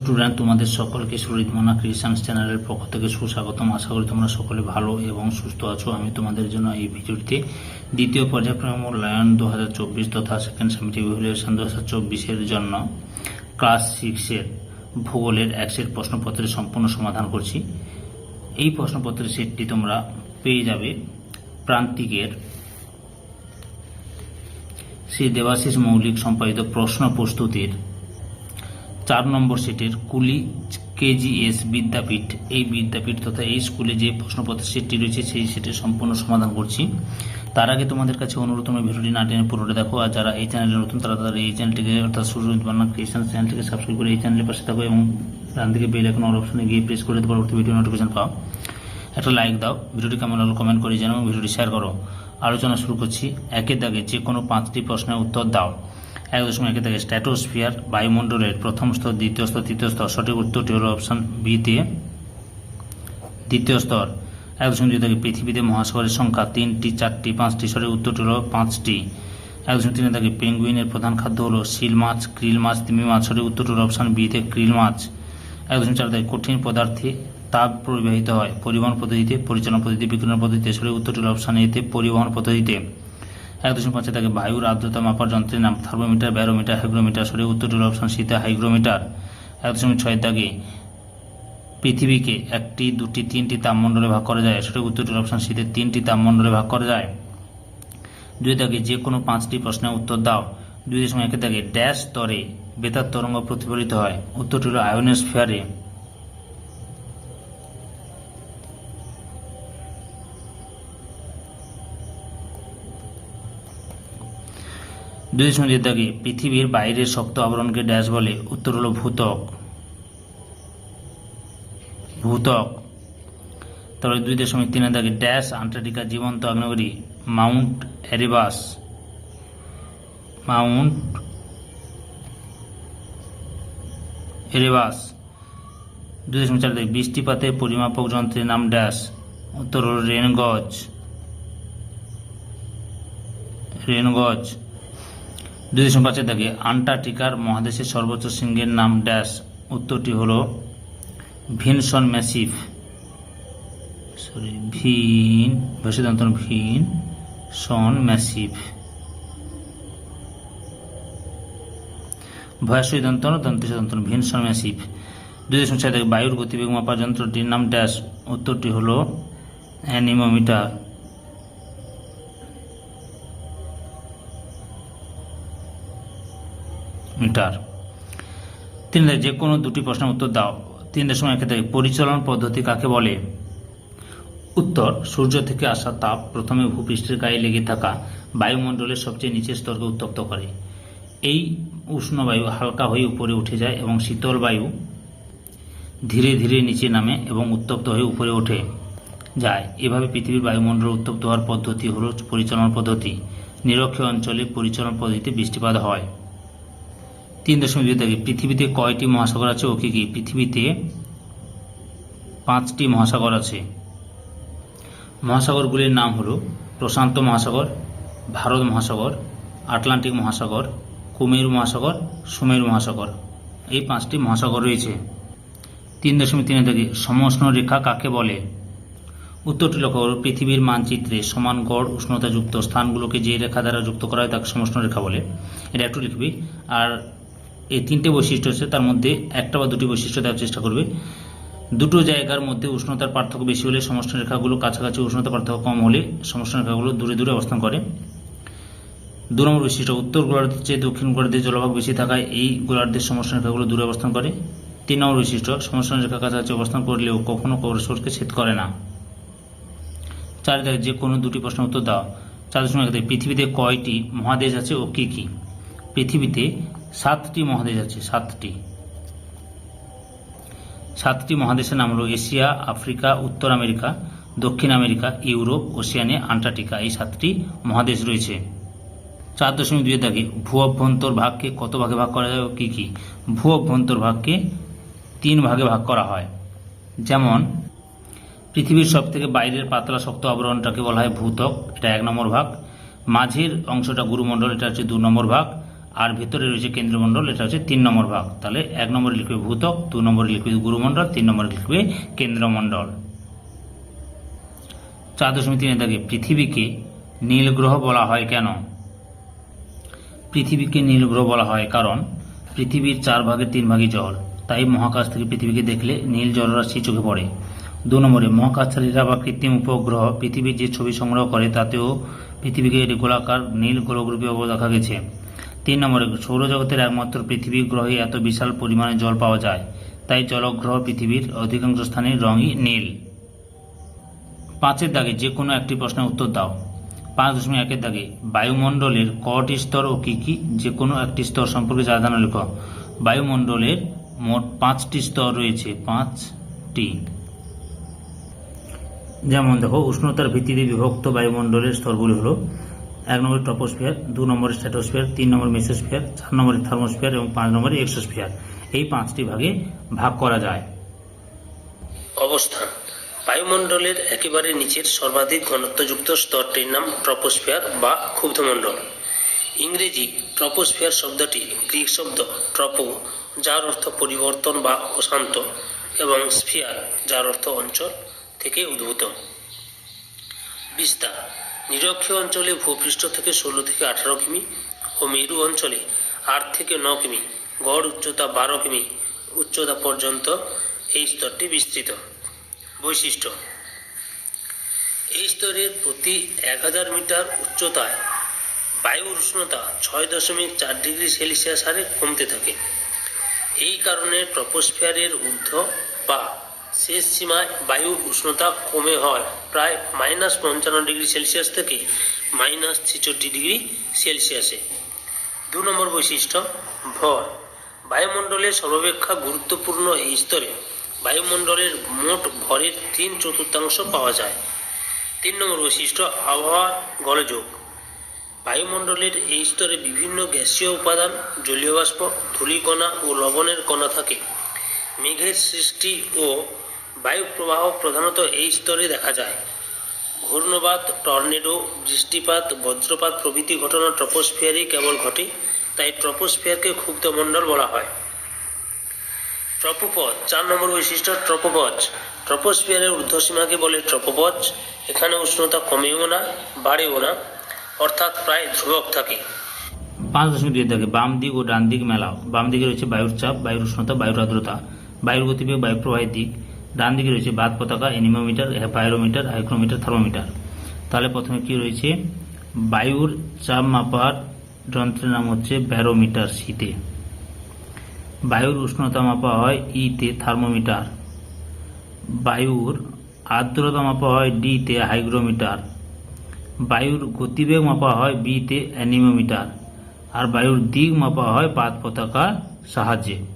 Student তোমাদের সকলকে সুরিত Mona creations চ্যানেলের পক্ষ থেকে সুস্বাগতম। আশা করি তোমরা সকলে ভালো এবং সুস্থ আছো। আমি তোমাদের জন্য এই ভিডিওটিতে দ্বিতীয় পর্যায়ক্রম মূল্যায়ন দু হাজার চব্বিশ তথা সেকেন্ড সেমিটি ইভ্যালুয়েশন দু হাজার চব্বিশের জন্য ক্লাস সিক্সের ভূগোলের একশের প্রশ্নপত্রের সম্পূর্ণ সমাধান করছি। এই প্রশ্নপত্রের সেটটি তোমরা পেয়ে যাবে প্রান্তিকের শ্রী দেবাশিস মৌলিক সম্পাদিত প্রশ্ন প্রস্তুতির চার নম্বর সেটের কুলি কেজিএস বিদ্যাপীঠ। এই বিদ্যাপীঠ তথা এই স্কুলে যে প্রশ্নপত্র সেটটি রয়েছে, সেই সেটের সম্পূর্ণ সমাধান করছি। তার আগে তোমাদের কাছে অনুরোধ, তোমরা ভিডিওটি না টেনে পুরোটা দেখো, আর যারা এই চ্যানেলে নতুন, তারা তারা এই চ্যানেলটিকে, অর্থাৎ সুরজিৎ বান্না ক্রিয়েশন চ্যানেলটিকে সাবস্ক্রাইব করে এই চ্যানেলের পাশে থাকো এবং ডান দিকে বেল এখন অপশনে গিয়ে প্রেস করে পরবর্তী ভিডিও নোটিফিকেশন পাও। একটা লাইক দাও, ভিডিওটি কেমন হলো কমেন্ট করে জানাও ভিডিওটি শেয়ার করো। আলোচনা শুরু করছি। একের দাগে যে কোনো পাঁচটি প্রশ্নের উত্তর দাও। এক দশমিক একের দাগে স্ট্র্যাটোস্ফিয়ার বায়ুমণ্ডলের প্রথম স্তর, দ্বিতীয় স্তর, তৃতীয় স্তর, সঠিক উত্তরটি হলো অপশন বিতে দ্বিতীয় স্তর এক দশমিক দুই দাগে পৃথিবীতে মহাসাগরের সংখ্যা তিনটি, চারটি, পাঁচটি, সঠিক উত্তরটি হলো পাঁচটি। এক দশমিক তিনের দাগে পেঙ্গুইনের প্রধান খাদ্য হল শিল মাছ ক্রিল মাছ, তিমি মাছ, সঠিক উত্তরটি হলো অপশন বিতে ক্রিল মাছ। এক দশমিক চার দাগে কঠিন পদার্থে তাপ পরিবাহিত হয়, পরিবহন পদ্ধতিতে, পরিচালনা পদ্ধতি বিজ্ঞান পদ্ধতিতে, সঠিক উত্তরটি হলো অপশন এতে পরিবহন পদ্ধতিতে। এক দশমিক পাঁচে থাকে বায়ুর আর্দ্রতা মাপার যন্ত্রের নাম থার্মোমিটার, ব্যারোমিটার, হাইগ্রোমিটার সঠিক উত্তরটি হলো অপশন শীতে হাইগ্রোমিটার। এক দশমিক ছয় দাগে পৃথিবীকে একটি, দুটি, তিনটি তাপমণ্ডলে ভাগ করা যায়। সঠিক উত্তরটি হলো অপশন শীতে তিনটি তাপমণ্ডলে ভাগ করা যায়। দুই দাগে যে কোনো পাঁচটি প্রশ্নের উত্তর দাও। দুই দশমিক একের দাগে ড্যাশ স্তরে বেতার তরঙ্গ প্রতিফলিত হয়। উত্তরটি হলো আয়োনোস্ফিয়ারে দুই দুই দাগে পৃথিবীর বাইরের শক্ত আবরণকে ড্যাশ বলে উত্তর হলো ভূতক। ভূতক। তারপরে দুই দশমিক তিনের দাগে ড্যাশ আন্টার্কটিকা জীবন্ত আগ্নেয়গিরি মাউন্ট এরিবাস। মাউন্ট এরিবাস। দুই দশমিক চার দাগে বৃষ্টিপাতের পরিমাপক যন্ত্রের নাম ড্যাশ উত্তর হল রেনগজ। রেনগজ। দশমিক পাঁচের দাগে আন্টার্কটিকার মহাদেশের সর্বোচ্চ শৃঙ্গের নাম ড্যাশ। উত্তরটি হল ভিনসন ম্যাসিভ। সরি ভিন ভেষদন্তন ভিন সন ম্যাসিভ। ভয়াসই দন্তন দন্তন ভিনসন ম্যাসিভ। দশমিক ছয় দাগে বায়ুর গতিবেগ মাপার যন্ত্রটির নাম ড্যাশ। উত্তরটি হল অ্যানিমোমিটার। মিটার। তিন যে কোনো দুটি প্রশ্নের উত্তর দাও। তিন একে দাগে পরিচালন পদ্ধতি কাকে বলে? উত্তর, সূর্য থেকে আসা তাপ প্রথমে ভূপৃষ্ঠের গায়ে লেগে থাকা বায়ুমণ্ডলের সবচেয়ে নিচের স্তরকে উত্তপ্ত করে। এই উষ্ণ বায়ু হালকা হয়ে উপরে উঠে যায় এবং শীতল বায়ু ধীরে ধীরে নিচে নামে এবং উত্তপ্ত হয়ে উপরে ওঠে, যায়। এভাবে পৃথিবীর বায়ুমণ্ডল উত্তপ্ত হওয়ার পদ্ধতি হল পরিচালন পদ্ধতি। নিরক্ষীয় অঞ্চলে পরিচালন পদ্ধতিতে বৃষ্টিপাত হয়। তিন দশমিক দুই থেকে পৃথিবীতে কয়টি মহাসাগর আছে? ও কি? কি পৃথিবীতে পাঁচটি মহাসাগর আছে। মহাসাগরগুলির নাম হল প্রশান্ত মহাসাগর, ভারত মহাসাগর, আটলান্টিক মহাসাগর, কুমেরু মহাসাগর, সুমেরু মহাসাগর। এই পাঁচটি মহাসাগর রয়েছে। তিন দশমিক তিনে থেকে সমষ্ণ রেখা কাকে বলে? উত্তরটি লক্ষ্য করো। পৃথিবীর মানচিত্রে সমান গড় উষ্ণতাযুক্ত স্থানগুলোকে যে রেখা দ্বারা যুক্ত করা হয় তাকে সমষ্ণ রেখা বলে। এটা একটু লিখবি। আর এই তিনটে বৈশিষ্ট্য আছে তার মধ্যে একটা বা দুটি বৈশিষ্ট্য দেওয়ার চেষ্টা করবে। দুটো জায়গার মধ্যে উষ্ণতার পার্থক্য বেশি হলে সমষ্ণ রেখাগুলো কাছাকাছি উষ্ণতা পার্থক্য কম হলে সমষ্ণ রেখাগুলো দূরে দূরে অবস্থান করে। দু নম্বর বৈশিষ্ট্য, উত্তর গোলার্ধের চেয়ে দক্ষিণ গোলার্ধের জলভাগ বেশি থাকায় এই গোলার্ধের সমষ্ণ রেখাগুলো দূরে অবস্থান করে। তিন নম্বর বৈশিষ্ট্য সমষ্ণ রেখা কাছাকাছি অবস্থান করলেও কখনো পরস্পরকে ছেদ করে না। চার দাগে যে কোনো দুটি প্রশ্ন উত্তর দাও। চার দশমিক পৃথিবীতে কয়টি মহাদেশ আছে ও কী কী? পৃথিবীতে সাতটি মহাদেশ আছে, সাতটি। সাতটি মহাদেশের নাম হলো এশিয়া, আফ্রিকা, উত্তর আমেরিকা, দক্ষিণ আমেরিকা, ইউরোপ ওশিয়ানে আন্টার্কটিকা। এই সাতটি মহাদেশ রয়েছে। চার দশমিক দুই দাগে ভূ অভ্যন্তর ভাগকে কত ভাগে ভাগ করা যায় কী কী? ভূ অভ্যন্তর ভাগকে তিন ভাগে ভাগ করা হয়। যেমন, পৃথিবীর সব থেকে বাইরের পাতলা শক্ত আবরণটাকে বলা হয় ভূতক, এটা এক নম্বর ভাগ। মাঝের অংশটা গুরুমণ্ডল, এটা হচ্ছে দু নম্বর ভাগ। আর ভেতরে রয়েছে কেন্দ্রমণ্ডল, এটা হচ্ছে তিন নম্বর ভাগ। তাহলে এক নম্বরে লিখবে ভূতক, দু নম্বরে লিখবে গুরুমণ্ডল, তিন নম্বরে লিখবে কেন্দ্রমণ্ডল। চার দশমিক তিনে দাগে, পৃথিবীকে নীল গ্রহ বলা হয় কেন? পৃথিবীকে নীল গ্রহ বলা হয় কারণ পৃথিবীর চার ভাগের তিন ভাগই জল। তাই মহাকাশ থেকে পৃথিবীকে দেখলে নীল জলরাশি চোখে পড়ে। দু নম্বরে, মহাকাশচারীরা বা কৃত্রিম উপগ্রহ পৃথিবীর যে ছবি সংগ্রহ করে, তাতেও পৃথিবীকে গোলাকার নীল গ্রহরূপে দেখা গেছে। তিন নম্বরে, সৌরজগতের একমাত্র পৃথিবী গ্রহে এত বিশাল পরিমাণে জল পাওয়া যায়, তাই জলগ্রহ পৃথিবীর অধিকাংশ স্থানে রঙই নীল। পাঁচের দাগে যে কোনো একটি প্রশ্নের উত্তর দাও। পাঁচ দশমিক একের দাগে, বায়ুমণ্ডলের কটি স্তর ও কি কি? যে কোনো একটি স্তর সম্পর্কে যা জানা লেখ। বায়ুমণ্ডলের মোট পাঁচটি স্তর রয়েছে, পাঁচটি। যেমন দেখো, উষ্ণতার ভিত্তিতে বিভক্ত বায়ুমণ্ডলের স্তরগুলি হলো এক নম্বর টপোস্ফিয়ার দু নম্বর স্ট্যাটোস্ফিয়ার, তিন নম্বর মেসোস্ফিয়ার, চার নম্বরে থার্মোস্ফিয়ার এবং পাঁচ নম্বরে এক্সোস্ফিয়ার। এই পাঁচটি ভাগে ভাগ করা যায়। অবস্থান। বায়ুমণ্ডলের একেবারে নিচের সর্বাধিক ঘনত্বযুক্ত স্তরটির নাম ট্রপোস্ফিয়ার বা ক্ষুব্ধমণ্ডল। ইংরেজি ট্রপোস্ফিয়ার শব্দটি গ্রিক শব্দ ট্রপো, যার অর্থ পরিবর্তন বা অশান্ত, এবং স্ফিয়ার, যার অর্থ অঞ্চল থেকে উদ্ভূত। বিস্তার। নিরক্ষীয় অঞ্চলে ভূপৃষ্ঠ থেকে ষোলো থেকে আঠারো কিমি ও মেরু অঞ্চলে আট থেকে ন কিমি, গড় উচ্চতা বারো কিমি, উচ্চতা পর্যন্ত এই স্তরটি বিস্তৃত। বৈশিষ্ট্য, এই স্তরের প্রতি এক হাজার মিটার উচ্চতায় বায়ু উষ্ণতা ছয় দশমিক চার ডিগ্রি সেলসিয়াস হারে কমতে থাকে। এই কারণে ট্রপোস্ফিয়ারের ঊর্ধ্ব বা শেষ সীমায় বায়ুর উষ্ণতা কমে হয় প্রায় মাইনাস পঞ্চান্ন ডিগ্রি সেলসিয়াস থেকে মাইনাস ছেষট্টি ডিগ্রি সেলসিয়াসে। দু নম্বর বৈশিষ্ট্য, ভর। বায়ুমণ্ডলের সর্বাপেক্ষা গুরুত্বপূর্ণ এই স্তরে বায়ুমণ্ডলের মোট ভরের তিন চতুর্থাংশ পাওয়া যায়। তিন নম্বর বৈশিষ্ট্য আবহাওয়া গলযোগ। বায়ুমণ্ডলের এই স্তরে বিভিন্ন গ্যাসীয় উপাদান জলীয় বাষ্প ধূলিকণা ও লবণের কণা থাকে। মেঘের সৃষ্টি ও বায়ু প্রবাহ প্রধানত এই স্তরে দেখা যায়। ঘূর্ণবাত, টর্নেডো, বৃষ্টিপাত, বজ্রপাত প্রভৃতি ঘটনা ট্রপোস্ফিয়ারই কেবল ঘটে, তাই ট্রপোস্ফিয়ারকে ক্ষুব্ধমণ্ডল বলা হয়। ট্রপোপথ চার নম্বর বৈশিষ্ট্য ট্রপোপথ ট্রপোস্ফিয়ারের ঊর্ধ্বসীমাকে বলে ট্রপোপথ এখানে উষ্ণতা কমেও না, বাড়েও না, অর্থাৎ প্রায় ধ্রুবক থাকে। পাঁচ দশমিক দুই থাকে বাম দিক ও ডান দিক মেলাও। বাম দিকে রয়েছে বায়ুর চাপ, বায়ুর উষ্ণতা, বায়ুর আর্দ্রতা। বায়ুর গতিবেগ বায়ু প্রবাহের দিক ডান দিকে রয়েছে বাদ পতাকা এনিমোমিটার পাইরোমিটার, হাইক্রোমিটার, থার্মোমিটার। তাহলে প্রথমে কি রয়েছে? বায়ুর চাপ মাপার যন্ত্রের নাম হচ্ছে ব্যারোমিটার শীতে। বায়ুর উষ্ণতা মাপা হয় ইতে থার্মোমিটার। বায়ুর আর্দ্রতা মাপা হয় ডিতে হাইগ্রোমিটার। বায়ুর গতিবেগ মাপা হয় বিতে অ্যানিমোমিটার। আর বায়ুর দিক মাপা হয় পাত পতাকার সাহায্যে।